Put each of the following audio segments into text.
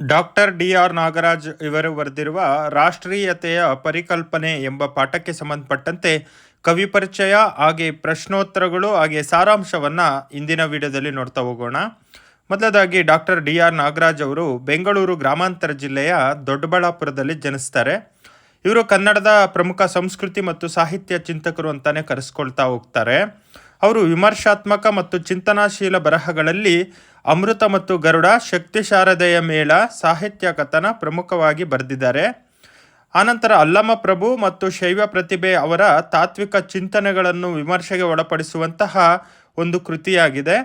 Doctor D R Nagaraj ಇವರು ಬರೆದಿರುವ ರಾಷ್ಟ್ರೀಯತೆಯ ಪರಿಕಲ್ಪನೆ ಎಂಬ ಪಾಠಕ್ಕೆ ಸಂಬಂಧಪಟ್ಟಂತೆ ಕವಿ ಪರಿಚಯ, ಹಾಗೆ ಪ್ರಶ್ನೋತ್ತರಗಳು, ಹಾಗೆ ಸಾರಾಂಶವನ್ನು ಇಂದಿನ ವಿಡಿಯೋದಲ್ಲಿ ನೋಡ್ತಾ ಹೋಗೋಣ. ಮೊದಲದಾಗಿ ಡಾಕ್ಟರ್ ಡಿ ಆರ್ ನಾಗರಾಜ್ ಅವರು ಬೆಂಗಳೂರು ಗ್ರಾಮಾಂತರ ಜಿಲ್ಲೆಯ ದೊಡ್ಡಬಳ್ಳಾಪುರದಲ್ಲಿ ಜನಿಸ್ತಾರೆ. ಇವರು ಕನ್ನಡದ ಪ್ರಮುಖ ಸಂಸ್ಕೃತಿ ಮತ್ತು ಸಾಹಿತ್ಯ ಚಿಂತಕರು ಅಂತಲೇ ಕರೆಸ್ಕೊಳ್ತಾ ಹೋಗ್ತಾರೆ. ಅವರು ವಿಮರ್ಶಾತ್ಮಕ ಮತ್ತು ಚಿಂತನಾಶೀಲ ಬರಹಗಳಲ್ಲಿ ಅಮೃತ ಮತ್ತು ಗರುಡ ಶಕ್ತಿ ಶಾರದೆಯ ಮೇಳ ಸಾಹಿತ್ಯ ಕಥನ ಪ್ರಮುಖವಾಗಿ ಬರೆದಿದ್ದಾರೆ. ಆನಂತರ ಅಲ್ಲಮ ಪ್ರಭು ಮತ್ತು ಶೈವ ಪ್ರತಿಭೆ ಅವರ ತಾತ್ವಿಕ ಚಿಂತನೆಗಳನ್ನು ವಿಮರ್ಶೆಗೆ ಒಳಪಡಿಸುವಂತಹ ಒಂದು ಕೃತಿಯಾಗಿದೆ.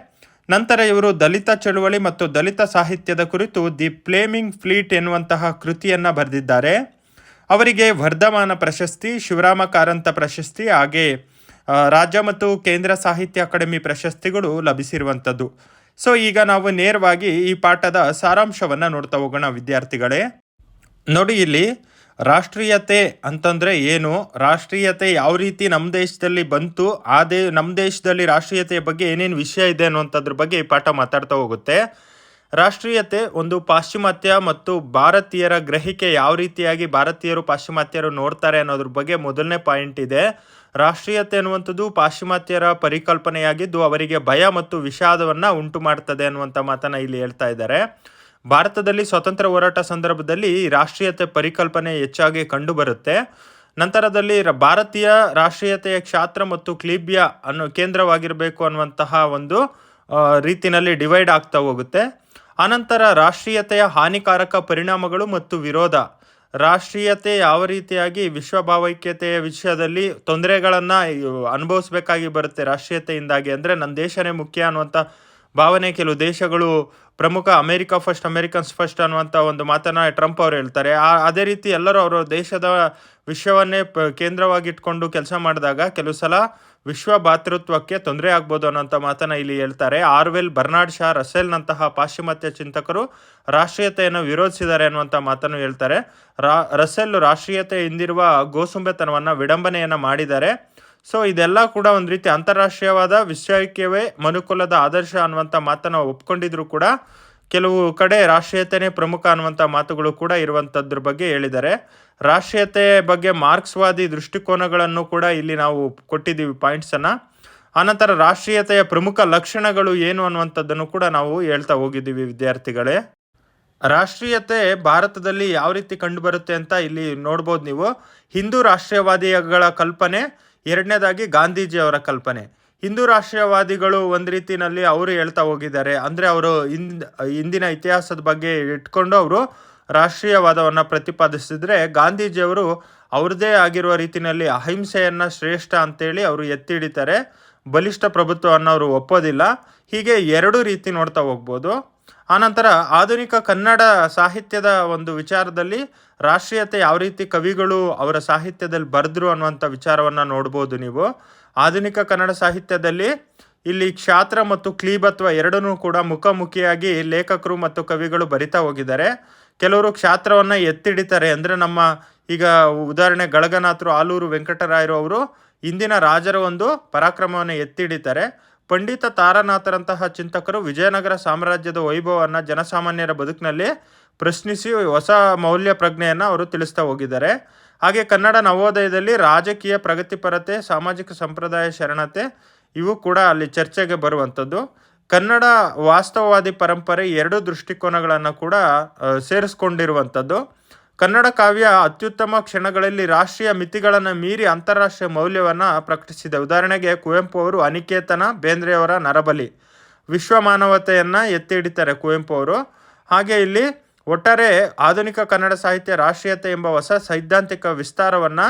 ನಂತರ ಇವರು ದಲಿತ ಚಳುವಳಿ ಮತ್ತು ದಲಿತ ಸಾಹಿತ್ಯದ ಕುರಿತು ದಿ ಫ್ಲೇಮಿಂಗ್ ಫ್ಲೀಟ್ ಎನ್ನುವಂತಹ ಕೃತಿಯನ್ನು ಬರೆದಿದ್ದಾರೆ. ಅವರಿಗೆ ವರ್ಧಮಾನ ಪ್ರಶಸ್ತಿ ಶಿವರಾಮ ಕಾರಂತ ಪ್ರಶಸ್ತಿ, ಹಾಗೆ ರಾಜ್ಯ ಮತ್ತು ಕೇಂದ್ರ ಸಾಹಿತ್ಯ ಅಕಾಡೆಮಿ ಪ್ರಶಸ್ತಿಗಳು ಲಭಿಸಿರುವಂಥದ್ದು. ಸೊ ಈಗ ನಾವು ನೇರವಾಗಿ ಈ ಪಾಠದ ಸಾರಾಂಶವನ್ನು ನೋಡ್ತಾ ಹೋಗೋಣ ವಿದ್ಯಾರ್ಥಿಗಳೇ. ನೋಡಿ ಇಲ್ಲಿ, ರಾಷ್ಟ್ರೀಯತೆ ಅಂತಂದರೆ ಏನು? ರಾಷ್ಟ್ರೀಯತೆ ಯಾವ ರೀತಿ ನಮ್ಮ ದೇಶದಲ್ಲಿ ಬಂತು? ಆ ದೇ, ನಮ್ಮ ದೇಶದಲ್ಲಿ ರಾಷ್ಟ್ರೀಯತೆಯ ಬಗ್ಗೆ ಏನೇನು ವಿಷಯ ಇದೆ ಅನ್ನುವಂಥದ್ರ ಬಗ್ಗೆ ಈ ಪಾಠ ಮಾತಾಡ್ತಾ ಹೋಗುತ್ತೆ. ರಾಷ್ಟ್ರೀಯತೆ, ಒಂದು ಪಾಶ್ಚಿಮಾತ್ಯ ಮತ್ತು ಭಾರತೀಯರ ಗ್ರಹಿಕೆ ಯಾವ ರೀತಿಯಾಗಿ ಭಾರತೀಯರು ಪಾಶ್ಚಿಮಾತ್ಯರು ನೋಡ್ತಾರೆ ಅನ್ನೋದ್ರ ಬಗ್ಗೆ ಮೊದಲನೇ ಪಾಯಿಂಟ್ ಇದೆ. ರಾಷ್ಟ್ರೀಯತೆ ಅನ್ನುವಂಥದ್ದು ಪಾಶ್ಚಿಮಾತ್ಯರ ಪರಿಕಲ್ಪನೆಯಾಗಿದ್ದು ಅವರಿಗೆ ಭಯ ಮತ್ತು ವಿಷಾದವನ್ನು ಉಂಟು ಮಾಡ್ತದೆ ಅನ್ನುವಂಥ ಮಾತನ್ನು ಇಲ್ಲಿ ಹೇಳ್ತಾ ಇದ್ದಾರೆ. ಭಾರತದಲ್ಲಿ ಸ್ವತಂತ್ರ ಹೋರಾಟ ಸಂದರ್ಭದಲ್ಲಿ ರಾಷ್ಟ್ರೀಯತೆ ಪರಿಕಲ್ಪನೆ ಹೆಚ್ಚಾಗಿ ಕಂಡುಬರುತ್ತೆ. ನಂತರದಲ್ಲಿ ಭಾರತೀಯ ರಾಷ್ಟ್ರೀಯತೆಯ ಕ್ಷಾತ್ರ ಮತ್ತು ಕ್ಲೀಬ್ಯ ಅನ್ನೋ ಕೇಂದ್ರವಾಗಿರಬೇಕು ಅನ್ನುವಂತಹ ಒಂದು ರೀತಿನಲ್ಲಿ ಡಿವೈಡ್ ಆಗ್ತಾ ಹೋಗುತ್ತೆ. ಆನಂತರ ರಾಷ್ಟ್ರೀಯತೆಯ ಹಾನಿಕಾರಕ ಪರಿಣಾಮಗಳು ಮತ್ತು ವಿರೋಧ. ರಾಷ್ಟ್ರೀಯತೆ ಯಾವ ರೀತಿಯಾಗಿ ವಿಶ್ವ ಭಾವೈಕ್ಯತೆಯ ವಿಷಯದಲ್ಲಿ ತೊಂದರೆಗಳನ್ನು ಅನುಭವಿಸ್ಬೇಕಾಗಿ ಬರುತ್ತೆ ರಾಷ್ಟ್ರೀಯತೆಯಿಂದಾಗಿ ಅಂದರೆ ನನ್ನ ದೇಶನೇ ಮುಖ್ಯ ಅನ್ನುವಂಥ ಭಾವನೆ ಕೆಲವು ದೇಶಗಳು, ಪ್ರಮುಖ ಅಮೆರಿಕ ಫಸ್ಟ್ ಅಮೆರಿಕನ್ಸ್ ಫಸ್ಟ್ ಅನ್ನುವಂಥ ಒಂದು ಮಾತನ್ನ ಟ್ರಂಪ್ ಅವರು ಹೇಳ್ತಾರೆ. ಅದೇ ರೀತಿ ಎಲ್ಲರೂ ಅವರ ದೇಶದ ವಿಶ್ವವನ್ನೇ ಪ, ಕೇಂದ್ರವಾಗಿಟ್ಕೊಂಡು ಕೆಲಸ ಮಾಡಿದಾಗ ಕೆಲವು ಸಲ ವಿಶ್ವ ಭಾತೃತ್ವಕ್ಕೆ ತೊಂದರೆ ಆಗ್ಬೋದು ಅನ್ನೋಂಥ ಮಾತನ್ನ ಇಲ್ಲಿ ಹೇಳ್ತಾರೆ. ಆರ್ವೆಲ್ ಬರ್ನಾಡ್ ಶಾ ರಸೆಲ್ನಂತಹ ಪಾಶ್ಚಿಮಾತ್ಯ ಚಿಂತಕರು ರಾಷ್ಟ್ರೀಯತೆಯನ್ನು ವಿರೋಧಿಸಿದ್ದಾರೆ ಅನ್ನುವಂಥ ಮಾತನ್ನು ಹೇಳ್ತಾರೆ. ರಾ ರಸೆಲ್ ರಾಷ್ಟ್ರೀಯತೆ ಹಿಂದಿರುವ ಗೋಸುಂಬೆತನವನ್ನು ವಿಡಂಬನೆಯನ್ನು ಮಾಡಿದ್ದಾರೆ. ಸೊ, ಇದೆಲ್ಲ ಕೂಡ ಒಂದು ರೀತಿ ಅಂತಾರಾಷ್ಟ್ರೀಯವಾದ ವಿಶ್ವೈಕ್ಯವೇ ಮನುಕುಲದ ಆದರ್ಶ ಅನ್ನುವಂಥ ಮಾತನ್ನು ಒಪ್ಕೊಂಡಿದ್ರು ಕೂಡ ಕೆಲವು ಕಡೆ ರಾಷ್ಟ್ರೀಯತೆನೇ ಪ್ರಮುಖ ಅನ್ನುವಂಥ ಮಾತುಗಳು ಕೂಡ ಇರುವಂಥದ್ರ ಬಗ್ಗೆ ಹೇಳಿದ್ದಾರೆ. ರಾಷ್ಟ್ರೀಯತೆ ಬಗ್ಗೆ ಮಾರ್ಕ್ಸ್ವಾದಿ ದೃಷ್ಟಿಕೋನಗಳನ್ನು ಕೂಡ ಇಲ್ಲಿ ನಾವು ಕೊಟ್ಟಿದ್ದೀವಿ ಪಾಯಿಂಟ್ಸನ್ನು ಆನಂತರ ರಾಷ್ಟ್ರೀಯತೆಯ ಪ್ರಮುಖ ಲಕ್ಷಣಗಳು ಏನು ಅನ್ನುವಂಥದ್ದನ್ನು ಕೂಡ ನಾವು ಹೇಳ್ತಾ ಹೋಗಿದ್ದೀವಿ ವಿದ್ಯಾರ್ಥಿಗಳೇ. ರಾಷ್ಟ್ರೀಯತೆ ಭಾರತದಲ್ಲಿ ಯಾವ ರೀತಿ ಕಂಡುಬರುತ್ತೆ ಅಂತ ಇಲ್ಲಿ ನೋಡ್ಬೋದು ನೀವು. ಹಿಂದೂ ರಾಷ್ಟ್ರೀಯವಾದಿಗಳ ಕಲ್ಪನೆ, ಎರಡನೇದಾಗಿ ಗಾಂಧೀಜಿ ಅವರ ಕಲ್ಪನೆ. ಹಿಂದೂ ರಾಷ್ಟ್ರೀಯವಾದಿಗಳು ಒಂದು ರೀತಿಯಲ್ಲಿ ಅವರು ಹೇಳ್ತಾ ಹೋಗಿದ್ದಾರೆ. ಅಂದರೆ ಅವರು ಹಿಂದ್, ಹಿಂದಿನ ಇತಿಹಾಸದ ಬಗ್ಗೆ ಇಟ್ಕೊಂಡು ಅವರು ರಾಷ್ಟ್ರೀಯವಾದವನ್ನು ಪ್ರತಿಪಾದಿಸಿದ್ರೆ ಗಾಂಧೀಜಿಯವರು ಅವ್ರದ್ದೇ ಆಗಿರುವ ರೀತಿಯಲ್ಲಿ ಅಹಿಂಸೆಯನ್ನು ಶ್ರೇಷ್ಠ ಅಂತೇಳಿ ಅವರು ಎತ್ತಿ ಹಿಡಿತಾರೆ ಬಲಿಷ್ಠ ಪ್ರಭುತ್ವವನ್ನು ಅವರು ಒಪ್ಪೋದಿಲ್ಲ. ಹೀಗೆ ಎರಡು ರೀತಿ ನೋಡ್ತಾ ಹೋಗ್ಬೋದು. ಆನಂತರ ಆಧುನಿಕ ಕನ್ನಡ ಸಾಹಿತ್ಯದ ಒಂದು ವಿಚಾರದಲ್ಲಿ ರಾಷ್ಟ್ರೀಯತೆ ಯಾವ ರೀತಿ ಕವಿಗಳು ಅವರ ಸಾಹಿತ್ಯದಲ್ಲಿ ಬರೆದ್ರು ಅನ್ನುವಂಥ ವಿಚಾರವನ್ನು ನೋಡ್ಬೋದು ನೀವು. ಆಧುನಿಕ ಕನ್ನಡ ಸಾಹಿತ್ಯದಲ್ಲಿ ಇಲ್ಲಿ ಕ್ಷಾತ್ರ ಮತ್ತು ಕ್ಲೀಬತ್ವ ಎರಡನ್ನೂ ಕೂಡ ಮುಖಾಮುಖಿಯಾಗಿ ಲೇಖಕರು ಮತ್ತು ಕವಿಗಳು ಬರಿತಾ ಹೋಗಿದ್ದಾರೆ. ಕೆಲವರು ಕ್ಷಾತ್ರವನ್ನು ಎತ್ತಿಡಿತಾರೆ. ಅಂದರೆ ನಮ್ಮ ಈಗ ಉದಾಹರಣೆ ಗಳಗನಾಥರು, ಆಲೂರು ವೆಂಕಟರಾಯರು ಅವರು ಇಂದಿನ ರಾಜರ ಒಂದು ಪರಾಕ್ರಮವನ್ನು ಎತ್ತಿಡಿತಾರೆ. ಪಂಡಿತ ತಾರನಾಥರಂತಹ ಚಿಂತಕರು ವಿಜಯನಗರ ಸಾಮ್ರಾಜ್ಯದ ವೈಭವವನ್ನು ಜನಸಾಮಾನ್ಯರ ಬದುಕಿನಲ್ಲಿ ಪ್ರಶ್ನಿಸಿ ಹೊಸ ಮೌಲ್ಯ ಪ್ರಜ್ಞೆಯನ್ನು ಅವರು ತಿಳಿಸ್ತಾ ಹೋಗಿದ್ದಾರೆ. ಹಾಗೆ ಕನ್ನಡ ನವೋದಯದಲ್ಲಿ ರಾಜಕೀಯ ಪ್ರಗತಿಪರತೆ, ಸಾಮಾಜಿಕ ಸಂಪ್ರದಾಯ ಶರಣತೆ ಇವು ಕೂಡ ಅಲ್ಲಿ ಚರ್ಚೆಗೆ ಬರುವಂಥದ್ದು. ಕನ್ನಡ ವಾಸ್ತವವಾದಿ ಪರಂಪರೆ ಎರಡು ದೃಷ್ಟಿಕೋನಗಳನ್ನು ಕೂಡ ಸೇರಿಸ್ಕೊಂಡಿರುವಂಥದ್ದು. ಕನ್ನಡ ಕಾವ್ಯ ಅತ್ಯುತ್ತಮ ಕ್ಷಣಗಳಲ್ಲಿ ರಾಷ್ಟ್ರೀಯ ಮಿತಿಗಳನ್ನು ಮೀರಿ ಅಂತಾರಾಷ್ಟ್ರೀಯ ಮೌಲ್ಯವನ್ನು ಪ್ರಕಟಿಸಿದೆ. ಉದಾಹರಣೆಗೆ ಕುವೆಂಪು ಅವರು ಅನಿಕೇತನ ಬೇಂದ್ರೆಯವರ ನರಬಲಿ. ವಿಶ್ವ ಮಾನವತೆಯನ್ನು ಎತ್ತಿ ಹಿಡಿತಾರೆ ಕುವೆಂಪು ಅವರು. ಹಾಗೆ ಇಲ್ಲಿ ಒಟ್ಟಾರೆ ಆಧುನಿಕ ಕನ್ನಡ ಸಾಹಿತ್ಯ ರಾಷ್ಟ್ರೀಯತೆ ಎಂಬ ಹೊಸ ಸೈದ್ಧಾಂತಿಕ ವಿಸ್ತಾರವನ್ನು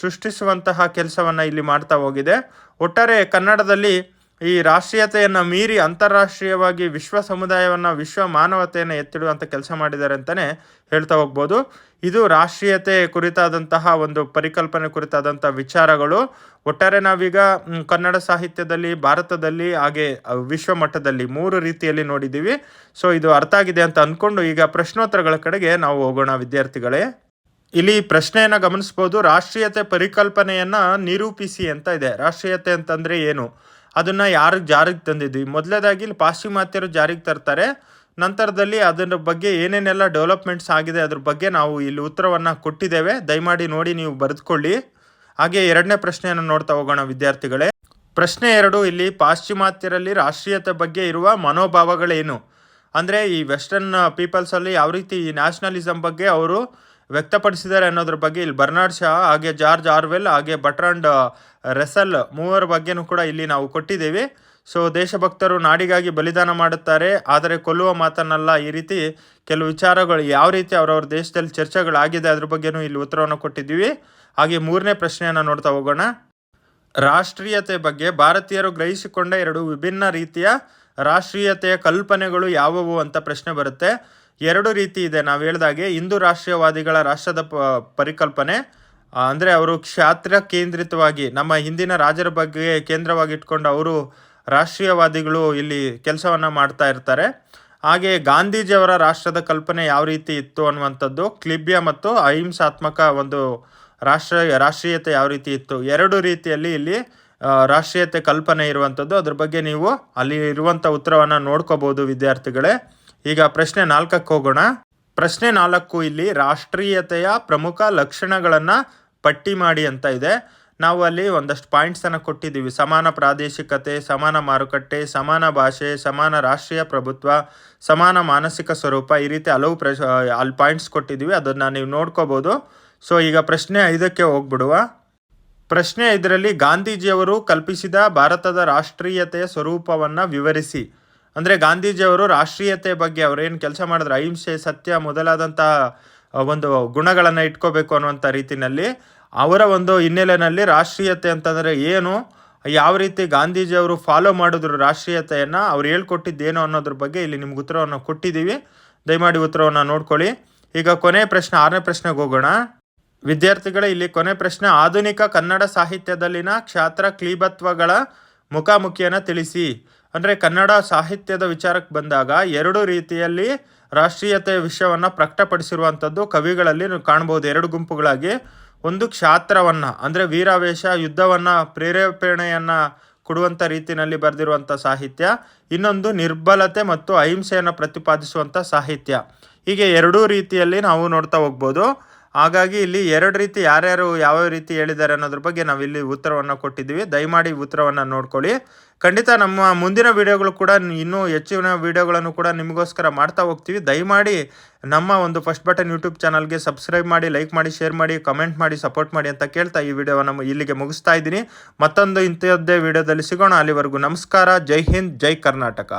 ಸೃಷ್ಟಿಸುವಂತಹ ಕೆಲಸವನ್ನು ಇಲ್ಲಿ ಮಾಡ್ತಾ ಹೋಗಿದೆ. ಒಟ್ಟಾರೆ ಕನ್ನಡದಲ್ಲಿ ಈ ರಾಷ್ಟ್ರೀಯತೆಯನ್ನು ಮೀರಿ ಅಂತಾರಾಷ್ಟ್ರೀಯವಾಗಿ ವಿಶ್ವ ಸಮುದಾಯವನ್ನು, ವಿಶ್ವ ಮಾನವತೆಯನ್ನು ಎತ್ತಿಡುವಂಥ ಕೆಲಸ ಮಾಡಿದ್ದಾರೆ ಅಂತಲೇ ಹೇಳ್ತಾ ಹೋಗ್ಬೋದು. ಇದು ರಾಷ್ಟ್ರೀಯತೆ ಕುರಿತಾದಂತಹ ಒಂದು ಪರಿಕಲ್ಪನೆ ಕುರಿತಾದಂಥ ವಿಚಾರಗಳು. ಒಟ್ಟಾರೆ ನಾವೀಗ ಕನ್ನಡ ಸಾಹಿತ್ಯದಲ್ಲಿ, ಭಾರತದಲ್ಲಿ, ಹಾಗೆ ವಿಶ್ವ ಮಟ್ಟದಲ್ಲಿ ಮೂರು ರೀತಿಯಲ್ಲಿ ನೋಡಿದ್ದೀವಿ. ಸೊ, ಇದು ಅರ್ಥ ಆಗಿದೆ ಅಂತ ಅಂದ್ಕೊಂಡು ಈಗ ಪ್ರಶ್ನೋತ್ತರಗಳ ಕಡೆಗೆ ನಾವು ಹೋಗೋಣ ವಿದ್ಯಾರ್ಥಿಗಳೇ. ಇಲ್ಲಿ ಪ್ರಶ್ನೆಯನ್ನು ಗಮನಿಸ್ಬೋದು. ರಾಷ್ಟ್ರೀಯತೆ ಪರಿಕಲ್ಪನೆಯನ್ನು ನಿರೂಪಿಸಿ ಅಂತ ಇದೆ. ರಾಷ್ಟ್ರೀಯತೆ ಅಂತಂದರೆ ಏನು? ಅದನ್ನು ಯಾರಿಗೆ ಜಾರಿಗೆ ತಂದಿದ್ವಿ ಮೊದಲೇದಾಗಿ ಇಲ್ಲಿ ಪಾಶ್ಚಿಮಾತ್ಯರು ಜಾರಿಗೆ ತರ್ತಾರೆ. ನಂತರದಲ್ಲಿ ಅದರ ಬಗ್ಗೆ ಏನೇನೆಲ್ಲ ಡೆವಲಪ್ಮೆಂಟ್ಸ್ ಆಗಿದೆ, ಅದ್ರ ಬಗ್ಗೆ ನಾವು ಇಲ್ಲಿ ಉತ್ತರವನ್ನು ಕೊಟ್ಟಿದ್ದೇವೆ. ದಯಮಾಡಿ ನೋಡಿ, ನೀವು ಬರೆದುಕೊಳ್ಳಿ. ಹಾಗೆ ಎರಡನೇ ಪ್ರಶ್ನೆಯನ್ನು ನೋಡ್ತಾ ಹೋಗೋಣ ವಿದ್ಯಾರ್ಥಿಗಳೇ. ಪ್ರಶ್ನೆ ಎರಡು, ಇಲ್ಲಿ ಪಾಶ್ಚಿಮಾತ್ಯರಲ್ಲಿ ರಾಷ್ಟ್ರೀಯತೆ ಬಗ್ಗೆ ಇರುವ ಮನೋಭಾವಗಳೇನು? ಅಂದರೆ ಈ ವೆಸ್ಟರ್ನ್ ಪೀಪಲ್ಸಲ್ಲಿ ಯಾವ ರೀತಿ ಈ ನ್ಯಾಷನಲಿಸಮ್ ಬಗ್ಗೆ ಅವರು ವ್ಯಕ್ತಪಡಿಸಿದ್ದಾರೆ ಅನ್ನೋದ್ರ ಬಗ್ಗೆ ಇಲ್ಲಿ ಬರ್ನಾರ್ಡ್ ಶಾ, ಹಾಗೆ ಜಾರ್ಜ್ ಆರ್ವೆಲ್, ಹಾಗೆ ಬಟ್ರಾಂಡ್ ರೆಸಲ್ ಮೂವರ ಬಗ್ಗೆನೂ ಕೂಡ ಇಲ್ಲಿ ನಾವು ಕೊಟ್ಟಿದ್ದೇವೆ. ಸೊ, ದೇಶಭಕ್ತರು ನಾಡಿಗಾಗಿ ಬಲಿದಾನ ಮಾಡುತ್ತಾರೆ. ಆದರೆ ಕೊಲ್ಲುವ ಮಾತನ್ನಲ್ಲ. ಈ ರೀತಿ ಕೆಲವು ವಿಚಾರಗಳು ಯಾವ ರೀತಿ ಅವರವ್ರ ದೇಶದಲ್ಲಿ ಚರ್ಚೆಗಳಾಗಿದೆ ಅದ್ರ ಬಗ್ಗೆನೂ ಇಲ್ಲಿ ಉತ್ತರವನ್ನು ಕೊಟ್ಟಿದ್ದೀವಿ. ಹಾಗೆ ಮೂರನೇ ಪ್ರಶ್ನೆಯನ್ನು ನೋಡ್ತಾ ಹೋಗೋಣ. ರಾಷ್ಟ್ರೀಯತೆ ಬಗ್ಗೆ ಭಾರತೀಯರು ಗ್ರಹಿಸಿಕೊಂಡ ಎರಡು ವಿಭಿನ್ನ ರೀತಿಯ ರಾಷ್ಟ್ರೀಯತೆಯ ಕಲ್ಪನೆಗಳು ಯಾವುವು ಅಂತ ಪ್ರಶ್ನೆ ಬರುತ್ತೆ. ಎರಡು ರೀತಿ ಇದೆ. ನಾವು ಹೇಳ್ದಾಗೆ ಹಿಂದೂ ರಾಷ್ಟ್ರೀಯವಾದಿಗಳ ರಾಷ್ಟ್ರದ ಪರಿಕಲ್ಪನೆ ಅಂದರೆ ಅವರು ಕ್ಷಾತ್ರ ಕೇಂದ್ರಿತವಾಗಿ ನಮ್ಮ ಹಿಂದಿನ ರಾಜರ ಬಗ್ಗೆ ಕೇಂದ್ರವಾಗಿ ಇಟ್ಕೊಂಡು ಅವರು ರಾಷ್ಟ್ರೀಯವಾದಿಗಳು ಇಲ್ಲಿ ಕೆಲಸವನ್ನು ಮಾಡ್ತಾ ಇರ್ತಾರೆ. ಹಾಗೆ ಗಾಂಧೀಜಿಯವರ ರಾಷ್ಟ್ರದ ಕಲ್ಪನೆ ಯಾವ ರೀತಿ ಇತ್ತು ಅನ್ನುವಂಥದ್ದು, ಕ್ಲಿಬ್ಯ ಮತ್ತು ಅಹಿಂಸಾತ್ಮಕ ಒಂದು ರಾಷ್ಟ್ರ, ರಾಷ್ಟ್ರೀಯತೆ ಯಾವ ರೀತಿ ಇತ್ತು, ಎರಡು ರೀತಿಯಲ್ಲಿ ಇಲ್ಲಿ ರಾಷ್ಟ್ರೀಯತೆ ಕಲ್ಪನೆ ಇರುವಂಥದ್ದು. ಅದ್ರ ಬಗ್ಗೆ ನೀವು ಅಲ್ಲಿ ಇರುವಂಥ ಉತ್ತರವನ್ನು ನೋಡ್ಕೋಬೋದು ವಿದ್ಯಾರ್ಥಿಗಳೇ. ಈಗ ಪ್ರಶ್ನೆ ನಾಲ್ಕಕ್ಕೆ ಹೋಗೋಣ. ಪ್ರಶ್ನೆ ನಾಲ್ಕು ಇಲ್ಲಿ ರಾಷ್ಟ್ರೀಯತೆಯ ಪ್ರಮುಖ ಲಕ್ಷಣಗಳನ್ನು ಪಟ್ಟಿ ಮಾಡಿ ಅಂತ ಇದೆ. ನಾವು ಅಲ್ಲಿ ಒಂದಷ್ಟು ಪಾಯಿಂಟ್ಸನ್ನು ಕೊಟ್ಟಿದ್ದೀವಿ. ಸಮಾನ ಪ್ರಾದೇಶಿಕತೆ, ಸಮಾನ ಮಾರುಕಟ್ಟೆ, ಸಮಾನ ಭಾಷೆ, ಸಮಾನ ರಾಷ್ಟ್ರೀಯ ಪ್ರಭುತ್ವ, ಸಮಾನ ಮಾನಸಿಕ ಸ್ವರೂಪ ಈ ರೀತಿ ಹಲವು ಪ್ರಶ್, ಅಲ್ಲಿ ಪಾಯಿಂಟ್ಸ್ ಕೊಟ್ಟಿದ್ದೀವಿ. ಅದನ್ನು ನೀವು ನೋಡ್ಕೋಬೋದು. ಸೊ ಈಗ ಪ್ರಶ್ನೆ ಐದಕ್ಕೆ ಹೋಗ್ಬಿಡುವ. ಪ್ರಶ್ನೆ ಇದರಲ್ಲಿ ಗಾಂಧೀಜಿಯವರು ಕಲ್ಪಿಸಿದ ಭಾರತದ ರಾಷ್ಟ್ರೀಯತೆಯ ಸ್ವರೂಪವನ್ನು ವಿವರಿಸಿ. ಅಂದರೆ ಗಾಂಧೀಜಿಯವರು ರಾಷ್ಟ್ರೀಯತೆ ಬಗ್ಗೆ ಅವರೇನು ಕೆಲಸ ಮಾಡಿದ್ರು, ಅಹಿಂಸೆ, ಸತ್ಯ ಮೊದಲಾದಂಥ ಒಂದು ಗುಣಗಳನ್ನು ಇಟ್ಕೋಬೇಕು ಅನ್ನುವಂಥ ರೀತಿಯಲ್ಲಿ ಅವರ ಒಂದು ಹಿನ್ನೆಲೆಯಲ್ಲಿ ರಾಷ್ಟ್ರೀಯತೆ ಅಂತಂದರೆ ಏನು, ಯಾವ ರೀತಿ ಗಾಂಧೀಜಿಯವರು ಫಾಲೋ ಮಾಡಿದ್ರು ರಾಷ್ಟ್ರೀಯತೆಯನ್ನು, ಅವ್ರು ಹೇಳ್ಕೊಟ್ಟಿದ್ದೇನು ಅನ್ನೋದ್ರ ಬಗ್ಗೆ ಇಲ್ಲಿ ನಿಮ್ಗೆ ಉತ್ತರವನ್ನು ಕೊಟ್ಟಿದ್ದೀವಿ. ದಯಮಾಡಿ ಉತ್ತರವನ್ನು ನೋಡ್ಕೊಳ್ಳಿ. ಈಗ ಕೊನೆ ಪ್ರಶ್ನೆ, ಆರನೇ ಪ್ರಶ್ನೆಗೆ ಹೋಗೋಣ. ವಿದ್ಯಾರ್ಥಿಗಳೇ, ಇಲ್ಲಿ ಕೊನೆ ಪ್ರಶ್ನೆ, ಆಧುನಿಕ ಕನ್ನಡ ಸಾಹಿತ್ಯದಲ್ಲಿನ ಕ್ಷಾತ್ರ ಕ್ಲೀಬತ್ವಗಳ ಮುಖಾಮುಖಿಯನ್ನು ತಿಳಿಸಿ. ಅಂದರೆ ಕನ್ನಡ ಸಾಹಿತ್ಯದ ವಿಚಾರಕ್ಕೆ ಬಂದಾಗ ಎರಡು ರೀತಿಯಲ್ಲಿ ರಾಷ್ಟ್ರೀಯತೆಯ ವಿಷಯವನ್ನು ಪ್ರಕಟಪಡಿಸಿರುವಂಥದ್ದು ಕವಿಗಳಲ್ಲಿ ಕಾಣ್ಬೋದು. ಎರಡು ಗುಂಪುಗಳಾಗಿ. ಒಂದು ಕ್ಷಾತ್ರವನ್ನು, ಅಂದರೆ ವೀರಾವೇಶ, ಯುದ್ಧವನ್ನು, ಪ್ರೇರೇಪಣೆಯನ್ನು ಕೊಡುವಂಥ ರೀತಿಯಲ್ಲಿ ಬರೆದಿರುವಂಥ ಸಾಹಿತ್ಯ. ಇನ್ನೊಂದು ನಿರ್ಬಲತೆ ಮತ್ತು ಅಹಿಂಸೆಯನ್ನು ಪ್ರತಿಪಾದಿಸುವಂಥ ಸಾಹಿತ್ಯ. ಹೀಗೆ ಎರಡೂ ರೀತಿಯಲ್ಲಿ ನಾವು ನೋಡ್ತಾ ಹೋಗ್ಬೋದು. ಹಾಗಾಗಿ ಇಲ್ಲಿ ಎರಡು ರೀತಿ ಯಾರ್ಯಾರು ಯಾವ ರೀತಿ ಹೇಳಿದ್ದಾರೆ ಅನ್ನೋದ್ರ ಬಗ್ಗೆ ನಾವು ಇಲ್ಲಿ ಉತ್ತರವನ್ನು ಕೊಟ್ಟಿದ್ದೀವಿ. ದಯಮಾಡಿ ಉತ್ತರವನ್ನು ನೋಡ್ಕೊಳ್ಳಿ. ಖಂಡಿತ ನಮ್ಮ ಮುಂದಿನ ವಿಡಿಯೋಗಳು ಕೂಡ ಇನ್ನೂ ಹೆಚ್ಚಿನ ವಿಡಿಯೋಗಳನ್ನು ಕೂಡ ನಿಮಗೋಸ್ಕರ ಮಾಡ್ತಾ ಹೋಗ್ತೀವಿ. ದಯಮಾಡಿ ನಮ್ಮ ಒಂದು ಫಸ್ಟ್ ಬಟನ್ ಯೂಟ್ಯೂಬ್ ಚಾನಲ್ಗೆ ಸಬ್ಸ್ಕ್ರೈಬ್ ಮಾಡಿ ಲೈಕ್ ಮಾಡಿ ಶೇರ್ ಮಾಡಿ ಕಮೆಂಟ್ ಮಾಡಿ ಸಪೋರ್ಟ್ ಮಾಡಿ ಅಂತ ಕೇಳ್ತಾ ಈ ವಿಡಿಯೋವನ್ನು ಇಲ್ಲಿಗೆ ಮುಗಿಸ್ತಾ ಇದ್ದೀನಿ. ಮತ್ತೊಂದು ಇಂಥದ್ದೇ ವಿಡಿಯೋದಲ್ಲಿ ಸಿಗೋಣ. ಅಲ್ಲಿವರೆಗೂ ನಮಸ್ಕಾರ. ಜೈ ಹಿಂದ್, ಜೈ ಕರ್ನಾಟಕ.